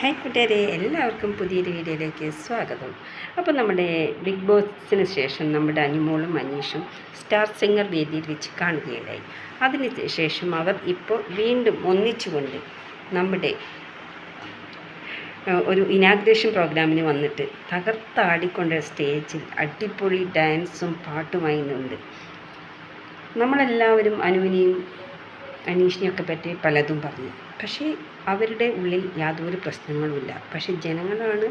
Hi കൂട്ടുകാരെ എല്ലാവർക്കും പുതിയൊരു വീഡിയോയിലേക്ക് സ്വാഗതം. അപ്പോൾ നമ്മുടെ ബിഗ് ബോസിന് ശേഷം നമ്മുടെ അനിമോളും അനീഷും സ്റ്റാർ സിംഗർ വേദിയിൽ വെച്ച് കാണുകയുണ്ടായി. അതിന് ശേഷം അവർ ഇപ്പോൾ വീണ്ടും ഒന്നിച്ചുകൊണ്ട് നമ്മുടെ ഒരു ഇനാഗ്രേഷൻ പ്രോഗ്രാമിന് വന്നിട്ട് തകർത്താടിക്കൊണ്ട് സ്റ്റേജിൽ അടിപൊളി ഡാൻസും പാട്ടുമായി നിന്നുണ്ട് നമ്മളെല്ലാവരും അനുവിനെയും അനീഷിനെയൊക്കെ പറ്റി പലതും പറഞ്ഞു. പക്ഷേ അവരുടെ ഉള്ളിൽ യാതൊരു പ്രശ്നങ്ങളുമില്ല. പക്ഷേ ജനങ്ങളാണ്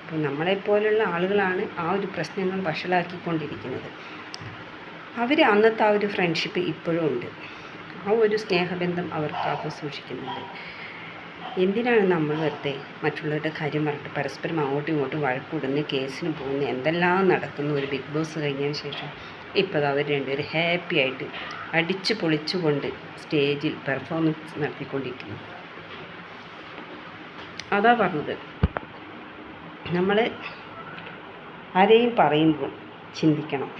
ഇപ്പോൾ നമ്മളെപ്പോലുള്ള ആളുകളാണ് ആ ഒരു പ്രശ്നങ്ങൾ വഷളാക്കിക്കൊണ്ടിരിക്കുന്നത്. അവർ അന്നത്തെ ആ ഒരു ഫ്രണ്ട്ഷിപ്പ് ഇപ്പോഴും ഉണ്ട്. ആ ഒരു സ്നേഹബന്ധം അവർ കാത്തു സൂക്ഷിക്കുന്നുണ്ട്. എന്തിനാണ് നമ്മൾ വെറുതെ മറ്റുള്ളവരുടെ കാര്യം പറഞ്ഞിട്ട് പരസ്പരം അങ്ങോട്ടും ഇങ്ങോട്ടും വഴക്കൂടുന്ന കേസിന് പോകുന്ന എന്തെല്ലാം നടക്കുന്നു? ഒരു ബിഗ് ബോസ് കഴിഞ്ഞതിന് ശേഷം ഇപ്പോൾ അവർ രണ്ടുപേരും ഹാപ്പി ആയിട്ട് അടിച്ചു പൊളിച്ചുകൊണ്ട് സ്റ്റേജിൽ പെർഫോമൻസ് നടത്തിക്കൊണ്ടിരിക്കുന്നു. അതാ പറഞ്ഞത്. നമ്മൾ ആരെയും പറയുമ്പോൾ ചിന്തിക്കണം.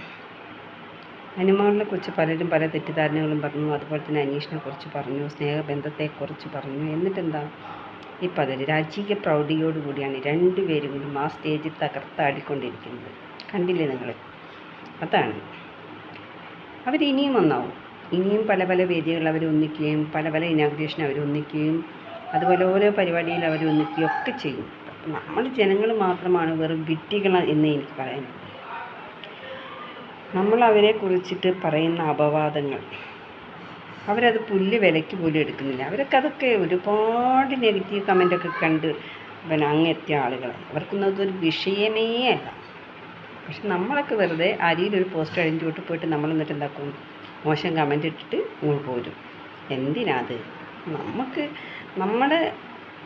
അനുമാനെ കുറിച്ച് പലരും പല തെറ്റിദ്ധാരണകളും പറഞ്ഞു. അതുപോലെ തന്നെ അനീഷിനെ കുറിച്ച് പറഞ്ഞു. സ്നേഹബന്ധത്തെക്കുറിച്ച് പറഞ്ഞു. എന്നിട്ടെന്താ? ഇപ്പം അതിൽ രാജീയ പ്രൗഢിയോടുകൂടിയാണ് രണ്ടുപേരും കൂടി ആ സ്റ്റേജിൽ തകർത്താടിക്കൊണ്ടിരിക്കുന്നത്. കണ്ടില്ലേ നിങ്ങൾ അതാണ്. അവരിനിയും ഒന്നാവും. ഇനിയും പല പല വേദികളിൽ അവർ ഒന്നിക്കുകയും പല പല ഇനാഗ്രേഷൻ അവർ ഒന്നിക്കുകയും അതുപോലെ ഓരോ പരിപാടിയിൽ അവർ ഒന്നിക്കുകയും ഒക്കെ ചെയ്യും. നമ്മൾ ജനങ്ങൾ മാത്രമാണ് വെറും വിഡ്ഢികൾ എന്ന് എനിക്ക് പറയാൻ നമ്മൾ അവരെ കുറിച്ചിട്ട് പറയുന്ന അപവാദങ്ങൾ. അവരത് പുല്ല് വിലയ്ക്ക് പോലും എടുക്കുന്നില്ല. അവരൊക്കെ അതൊക്കെ ഒരുപാട് നെഗറ്റീവ് കമന്റൊക്കെ കണ്ട് പിന്നെ അങ്ങെത്തിയ ആളുകൾ അവർക്കൊന്നും അതൊരു വിഷയമേ അല്ല. പക്ഷെ നമ്മളൊക്കെ വെറുതെ അരിയിലൊരു പോസ്റ്റ് അഴിഞ്ഞു വിട്ട് പോയിട്ട് നമ്മൾ എന്നിട്ട് എന്താക്കും? മോശം കമന്റ് ഇട്ടിട്ട് ഇങ്ങോട്ട് പോരും. എന്തിനാത് നമുക്ക് നമ്മുടെ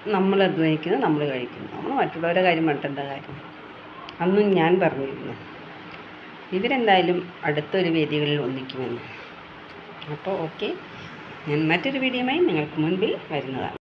നമ്മൾ അധ്വാനിക്കുന്നത് നമ്മൾ കഴിക്കുന്നു. നമ്മൾ മറ്റുള്ളവരുടെ കാര്യം എന്താ കാര്യം? അന്നും ഞാൻ പറഞ്ഞിരുന്നു. ഇവരെന്തായാലും അടുത്തൊരു വേദികളിൽ ഒന്നിക്കുമെന്ന്. അപ്പോൾ ഓക്കെ. ഞാൻ മറ്റൊരു വീഡിയോയുമായി നിങ്ങൾക്ക് മുൻപിൽ വരുന്നതാണ്.